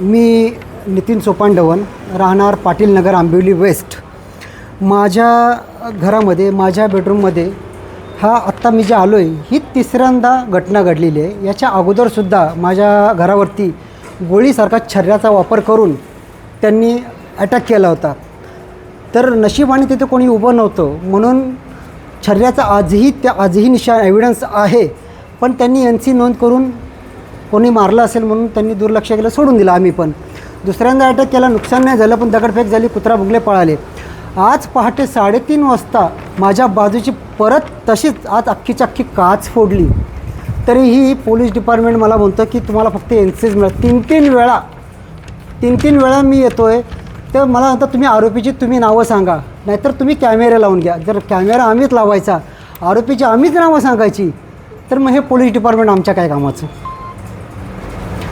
मी नितीन सोपांडवन राहणार पाटील नगर आंबिवली वेस्ट. माझ्या घरामध्ये माझ्या बेडरूममध्ये हा आत्ता मी जे आलो आहे ही तिसऱ्यांदा घटना घडलेली आहे. याच्या अगोदरसुद्धा माझ्या घरावरती गोळीसारखा छर्याचा वापर करून त्यांनी अटॅक केला होता. तर नशिबाने तिथे कोणी उभं नव्हतं. म्हणून छर्याचा आजही त्या आजही निशा एव्हिडन्स आहे. पण त्यांनी एन सी नोंद करून कोणी मारलं असेल म्हणून त्यांनी दुर्लक्ष केलं सोडून दिलं आम्ही पण. दुसऱ्यांदा अटक केला नुकसान नाही झालं पण दगडफेक झाली कुत्रा भुगले पळाले. आज पहाटे साडेतीन वाजता माझ्या बाजूची परत तशीच आज अख्खीची अख्खी काच फोडली. तरीही पोलीस डिपार्टमेंट मला म्हणतं की तुम्हाला फक्त एन सीज मिळत तीन तीन वेळा तीन तीन वेळा मी येतो आहे तर मला म्हणतात तुम्ही आरोपीची तुम्ही नावं सांगा. नाहीतर तुम्ही कॅमेरे लावून घ्या. जर कॅमेरा आम्हीच लावायचा आरोपीची आम्हीच नावं सांगायची तर मग हे पोलीस डिपार्टमेंट आमच्या काय कामाचं?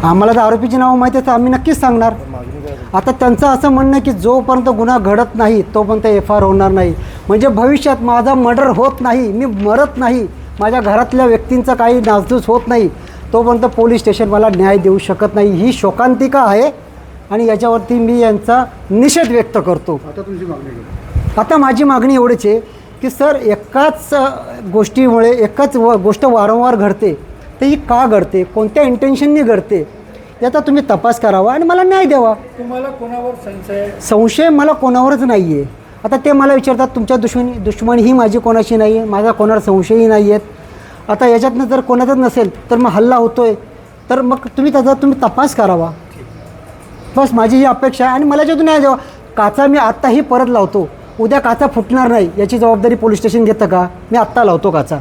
आम्हाला तर आरोपीची नावं माहिती आहे तर आम्ही नक्कीच सांगणार. आता त्यांचं असं म्हणणं आहे की जोपर्यंत गुन्हा घडत नाही तोपर्यंत एफ आर होणार नाही. म्हणजे भविष्यात माझा मर्डर होत नाही मी मरत नाही माझ्या घरातल्या व्यक्तींचा काही नासधूस होत नाही तोपर्यंत पोलीस स्टेशन मला न्याय देऊ शकत नाही. ही शोकांतिका आहे आणि याच्यावरती मी यांचा निषेध व्यक्त करतो. आता तुमची मागणी आता माझी मागणी एवढीच आहे की सर एकाच गोष्टीमुळे एकाच व गोष्ट वारंवार घडते. तर ही का घडते कोणत्या इंटेन्शननी घडते याचा तुम्ही तपास करावा आणि मला न्याय द्यावा. तुम्हाला कोणावर संशय संशय मला कोणावरच नाही आहे आता ते मला विचारतात तुमच्या दुश्मनी दुश्मनी ही माझी कोणाशी नाही आहे माझा कोणावर संशयही नाही आहेत आता याच्यातनं जर कोणाचाच नसेल तर मग हल्ला होतो आहे तर मग तुम्ही त्याचा तुम्ही तपास करावा. बस माझी ही अपेक्षा आहे आणि मला याच्यातून न्याय द्यावा. काचा मी आत्ताही परत लावतो. उद्या काचा फुटणार नाही. याची जबाबदारी पोलीस स्टेशन घेतं का? मी आत्ता लावतो काचा.